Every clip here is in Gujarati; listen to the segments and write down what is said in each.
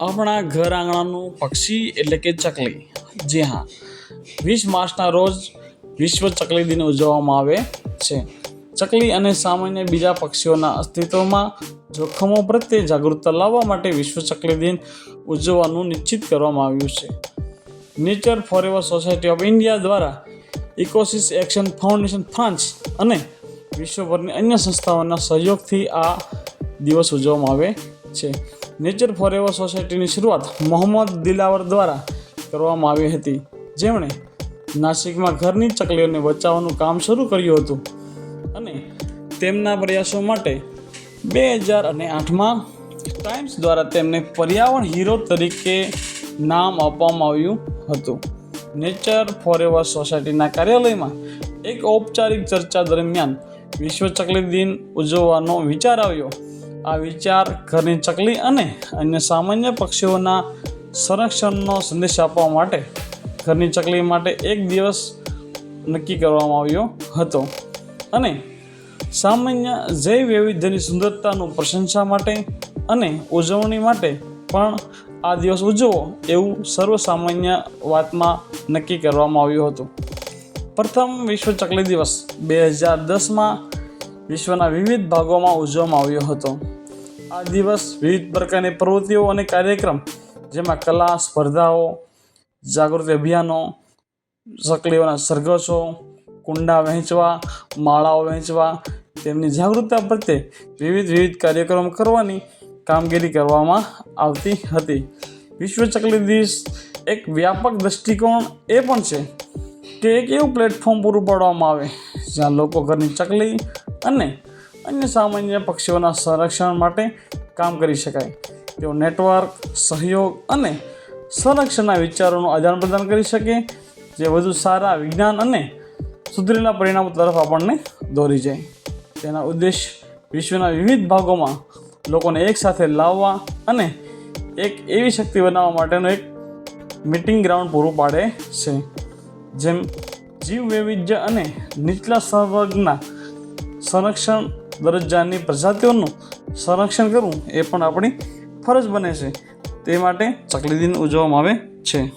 આપણા ઘર આંગણાનું પક્ષી એટલે કે ચકલી. જી હા. વીસ માર્ચના રોજ વિશ્વ ચકલી દિન ઉજવવામાં આવે છે. ચકલી અને સામાન્ય બીજા પક્ષીઓના અસ્તિત્વમાં જોખમો પ્રત્યે જાગૃતતા લાવવા માટે વિશ્વ ચકલી દિન ઉજવવાનું નિશ્ચિત કરવામાં આવ્યું છે. Nature forever society of India દ્વારા ઇકોસિસ એક્શન ફાઉન્ડેશન ફ્રાન્સ અને વિશ્વભરની અન્ય સંસ્થાઓના સહયોગથી આ દિવસ ઉજવવામાં આવે છે. નેચર ફોરએવર સોસાયટીની શરૂઆત મોહમ્મદ દિલાવર દ્વારા કરવામાં આવી હતી. જેમણે નાસિકમાં ઘરની ચકલીઓને બચાવવાનું કામ શરૂ કર્યું હતું અને તેમના પ્રયાસો માટે બે હજાર અને આઠમાં ટાઈમ્સ દ્વારા તેમને પર્યાવરણ હીરો તરીકે નામ આપવામાં આવ્યું હતું. નેચર ફોરએવર સોસાયટીના કાર્યાલયમાં એક ઔપચારિક ચર્ચા દરમિયાન વિશ્વ ચકલી દિન ઉજવવાનો વિચાર આવ્યો. આ વિચાર ઘરની ચકલી અને અન્ય સામાન્ય પક્ષીઓના સંરક્ષણનો સંદેશ આપવા માટે ઘરની ચકલી માટે એક દિવસ નક્કી કરવામાં આવ્યો હતો. અને સામાન્ય જૈવ વૈવિધ્યની સુંદરતાનું પ્રશંસા માટે અને ઉજવણી માટે પણ આ દિવસ ઉજવો એવું સર્વસામાન્ય વાતમાં નક્કી કરવામાં આવ્યું હતું. પ્રથમ વિશ્વ ચકલી દિવસ બે હજાર દસમાં વિશ્વના વિવિધ ભાગોમાં ઉજવવામાં આવ્યો હતો. આ દિવસ વિવિધ પ્રકારની પ્રવૃત્તિઓ અને કાર્યક્રમ, જેમાં કલા, સ્પર્ધાઓ, જાગૃતિ અભિયાનો ચકલીઓના સરઘસો, કુંડા વહેંચવા, માળાઓ વહેંચવા, તેમની જાગૃતતા પ્રત્યે વિવિધ વિવિધ કાર્યક્રમ કરવાની કામગીરી કરવામાં આવતી હતી. વિશ્વ ચકલી દિવસ એક વ્યાપક દૃષ્ટિકોણ એ પણ છે કે એક એવું પ્લેટફોર્મ પૂરું પાડવામાં આવે, જ્યાં લોકો ઘરની ચકલી અને અન્ય સામાન્ય પક્ષીઓના સંરક્ષણ માટે કામ કરી શકાય. તેઓ નેટવર્ક, સહયોગ અને સંરક્ષણના વિચારોનું આદાન પ્રદાન કરી શકે, જે વધુ સારા વિજ્ઞાન અને સુધરેલા પરિણામો તરફ આપણને દોરી જાય. તેના ઉદ્દેશ વિશ્વના વિવિધ ભાગોમાં લોકોને એકસાથે લાવવા અને એક એવી શક્તિ બનાવવા માટેનું એક મિટિંગ ગ્રાઉન્ડ પૂરું પાડે છે, જેમ જીવ વૈવિધ્ય અને નીચલા સંવર્ગના સંરક્ષણ દરજ્જાની પ્રજાતિઓનું સંરક્ષણ કરવું એ પણ આપણી ફરજ બને છે. તે માટે ચકલી દિન ઉજવવામાં આવે છે.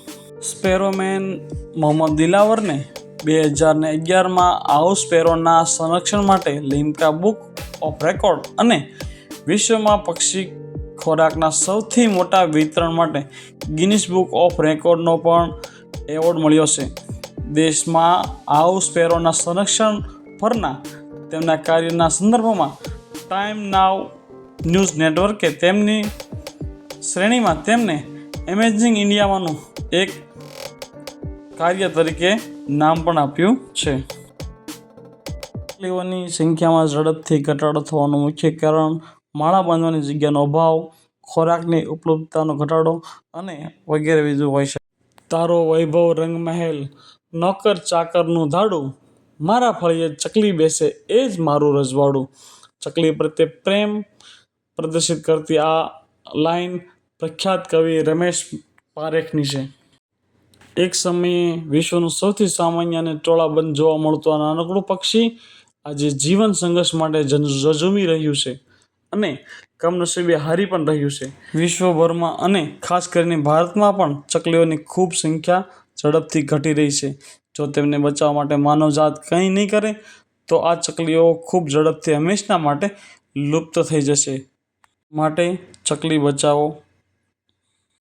સ્પેરોમેન મોહમ્મદ દિલાવરને બે હજાર ને અગિયારમાં આઉ સ્પેરોના સંરક્ષણ માટે લિમ્કા બુક ઓફ રેકોર્ડ અને વિશ્વમાં પક્ષી ખોરાકના સૌથી મોટા વિતરણ માટે ગિનિસ બુક ઓફ રેકોર્ડનો પણ એવોર્ડ મળ્યો છે. દેશમાં આઉ સ્પેરોના સંરક્ષણ પરના તેમના કાર્યના સંદર્ભમાં ટાઈમ નાવ ન્યૂઝ નેટવર્કે તેમની શ્રેણીમાં તેમને એમેઝિંગ ઇન્ડિયામાંનું એક કાર્ય તરીકે નામ પણ આપ્યું છે. ચકલીઓની સંખ્યામાં ઝડપથી ઘટાડો થવાનું મુખ્ય કારણ માળા બાંધવાની જગ્યાનો અભાવ, ખોરાકની ઉપલબ્ધતાનો ઘટાડો અને વગેરે બીજું હોય છે તારો વૈભવ રંગમહેલ નોકર ચાકરનું ધાડું મારા ફળીએ ચકલી બેસે એ જ મારું રજવાડું. ચકલી પ્રત્યે પ્રેમ પ્રદર્શિત કરતી આ લાઈન પ્રખ્યાત કવિ રમેશ પારેખની છે. એક સમયે વિશ્વનું સૌથી સામાન્ય અને ટોળાબંધ જોવા મળતું આ નાનકડું પક્ષી આજે જીવન સંઘર્ષ માટે ઝઝૂમી રહ્યું છે અને કમનસીબે હારી પણ રહ્યું છે. વિશ્વભરમાં અને ખાસ કરીને ભારતમાં પણ ચકલીઓની ખૂબ સંખ્યા ઝડપથી ઘટી રહી છે. જો તેમને બચાવવા માટે માનવજાત કંઈ નહીં કરે, તો આ ચકલીઓ ખૂબ ઝડપથી હંમેશના માટે લુપ્ત થઈ જશે. માટે ચકલી બચાવો.